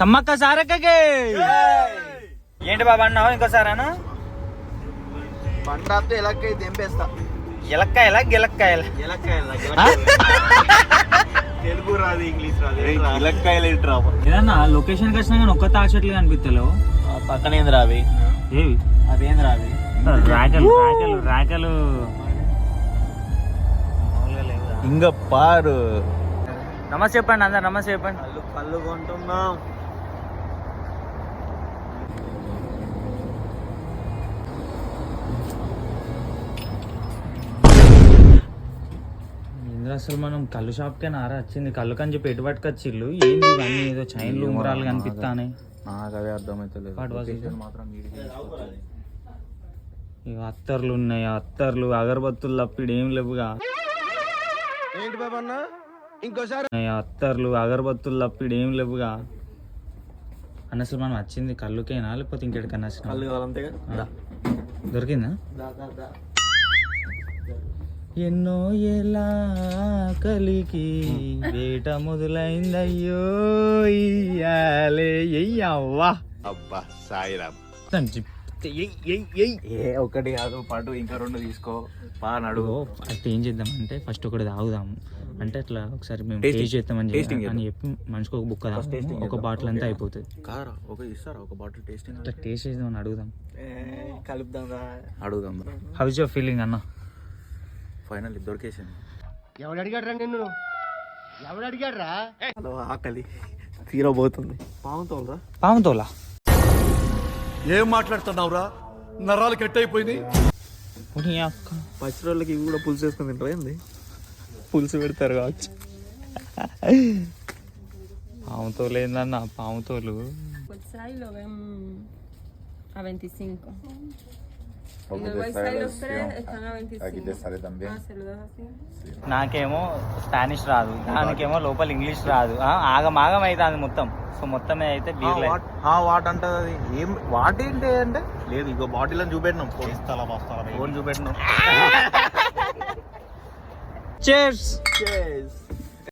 సమ్మక్క సారక్కకి. ఏంటి బాబా అన్నావు? ఇంకోసారేనా పంట ఆపితే ఎలక్కై తెంపేస్తా. ఎలక్కాయల? గిలక్కాయల? తెలుగు రాదు ఇంగ్లీష్ రాదు. ఇలక్కాయలు ఏంట్రా ఏదన్నా లొకేషన్ వచ్చినా కానీ ఒక్క తాగట్లేదు అనిపిస్తలేవు పక్కన ఏందిరా అవి ఏవి? అవేందిరా అవి రాకలు రాకలు రాకలు. ఇంక పారు. నమస్తే చెప్పండి అందరు నమస్తే చెప్పండి. కళ్ళు కొంటున్నాం. ఇంద్ర అసలు మనం కళ్ళు షాప్కే నారా వచ్చింది. కళ్ళు కని చెప్పి ఎటు పట్టుకొచ్చిళ్ళు? ఏంది ఇవన్నీ? ఏదో చైన్లు ఉంగరాలు కనిపిస్తానే. నాకు మాత్రం వీడికి ఇక అత్తర్లు ఉన్నాయి. అత్తర్లు అగరబత్తులు తప్పిడు ఏం లేవుగా. ఏంటి ఇంకోసారి అత్తర్లు అగరబత్తులు తప్పిడు ఏం లేవుగా. అన్న అసలు మనం వచ్చింది కళ్ళుకేనా? లేకపోతే ఇంకెక్కడికన్నా? కళ్ళు కావాలంతేగా. దొరికిందా? దా దా దా. ఎన్నో ఎలా కలికి వేట మొదలైందయ్యో ఇయ్యాలే ఎయ్యవ్వా. అబ్బా సాయిరామ్ ఏ ఒకటి కాదు పాటు ఇంకా రెండు తీసుకో. పా నడు. అడుగు అయితే ఏం చేద్దామంటే ఫస్ట్ ఒకటి తాగుదాము. అంటే అట్లా ఒకసారి మేము. టేస్ట్ చేద్దామని చెప్పి- అని చెప్పి మనిషికి ఒక బుక్క ఒక. బాటిల్ అంతా అయిపోతుంది. కారా? ఒక ఇస్తారా? ఒక బాటిల్ టేస్టింగ్ అట్లా టేస్ట్ చేద్దామని అడుగుదాం. కలుపుదాం రా. అడుగుదాం హౌస్ యువర్ ఫీలింగ్ అన్న? ఫైనల్ దొరికేసింది. హలో ఆకలి. తీరబోతుంది. పాముతోలరా పాముతోలా ఏం మాట్లాడుతున్నావురా? నరాలు కట్ అక్క? పచ్చి రోజులకి ఇవి కూడా పులుసు వేసుకుని తింటారా ఏంది? పులుసు పెడతారు కావచ్చు. పాముతోలు ఏందన్న పాముతోలు West Side lo 25. En el West Side los tres están a 25. Ah, se lo das así. నాకేమో స్పానిష్ రాదు. దానికేమో లోపల ఇంగ్లీష్ రాదు. ఆ, ఆగం ఆగం అవుతుంది మొత్తం. సో మొత్తం మీద అయితే బీర్లే. వాట్? అంటది అది? ఏం వాట్ ఏంటి అంటే? లేదు ఇంకో బాటిల్ అని చూపెట్టినాం. ఫోన్. ఫోన్ చూపెట్టినాం. Cheers Cheers.